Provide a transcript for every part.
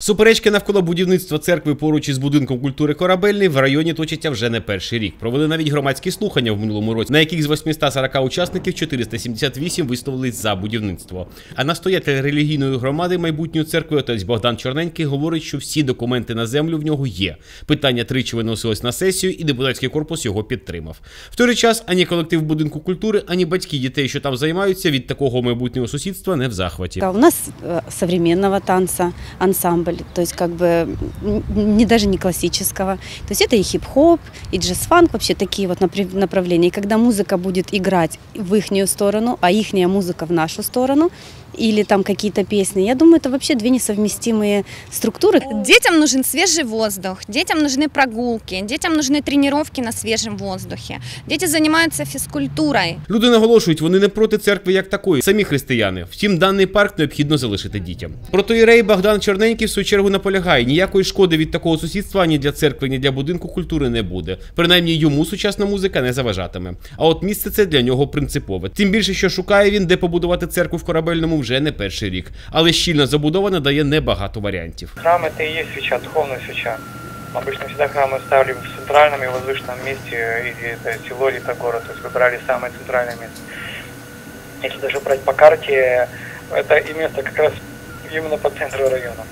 Суперечки навколо будівництва церкви поруч із будинком культури корабельний в районі точаться вже не перший рік. Провели навіть громадські слухання в минулому році, на яких з 840 учасників 478 висловились за будівництво. А настоятель релігійної громади майбутньої церкви отець Богдан Чорненький говорить, що всі документи на землю в нього є. Питання тричі виносилось на сесію, і депутатський корпус його підтримав. В той же час ані колектив будинку культури, ані батьки дітей, що там займаються, від такого майбутнього сусідства не в захваті. У нас э, современного танца ансамбль, то есть как бы н- не даже не классического. То есть это и хип-хоп, и джаз-фанк, вообще такие вот напри- направления. И когда музыка будет играть в ихнюю сторону, а ихняя музыка в нашу сторону, или там какие-то песни, я думаю, это вообще две несовместимые структуры. Детям нужен свежий воздух, детям нужны прогулки, детям нужны тренировки на свежем воздухе. Дети занимаются физкультурой. Люди наголошують, вони не проти церкви як такої, самі християни. Втім, даний парк необхідно залишити дітям. Протоїрей Богдан Чорненький в свою чергу наполягає, ніякої шкоди від такого сусідства ні для церкви, ні для будинку культури не буде. Принаймні йому сучасна музика не заважатиме. А от місце це для нього принципове. Тим більше, що шукає він, де побудувати церкву в корабельному вже не перший рік. Але щільно забудована дає небагато варіантів. Храм это и есть свеча, духовная свеча. Обычно всегда храмы ставили в центральном и возвышенном месте, или это село, или это город, то есть выбирали самое центральное место. Если даже брать по карте, это и место как раз именно по центру района.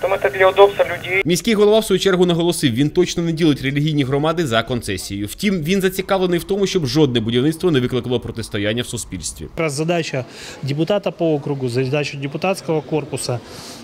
Потом это для удобства людей. Міський голова в свою чергу наголосив, він точно не ділить релігійні громади за концесією. Втім, він зацікавлений в тому, щоб жодне будівництво не викликало протистояння в суспільстві. Как раз задача депутата по округу, задача депутатского корпуса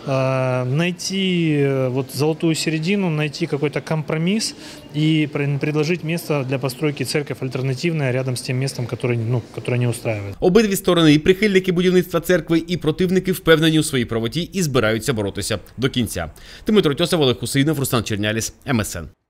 э, найти э, вот золотую середину, найти какой-то компромисс и пр- предложить место для постройки церковь альтернативное рядом с тем местом, которое, ну, которое не устраивает. Обидві сторони, і прихильники будівництва церкви, і противники впевнені у своїй правоті і збираються боротися до кінця. Дмитро Тьосов, Олег Хусейнов, Руслан Черняліс, МСН.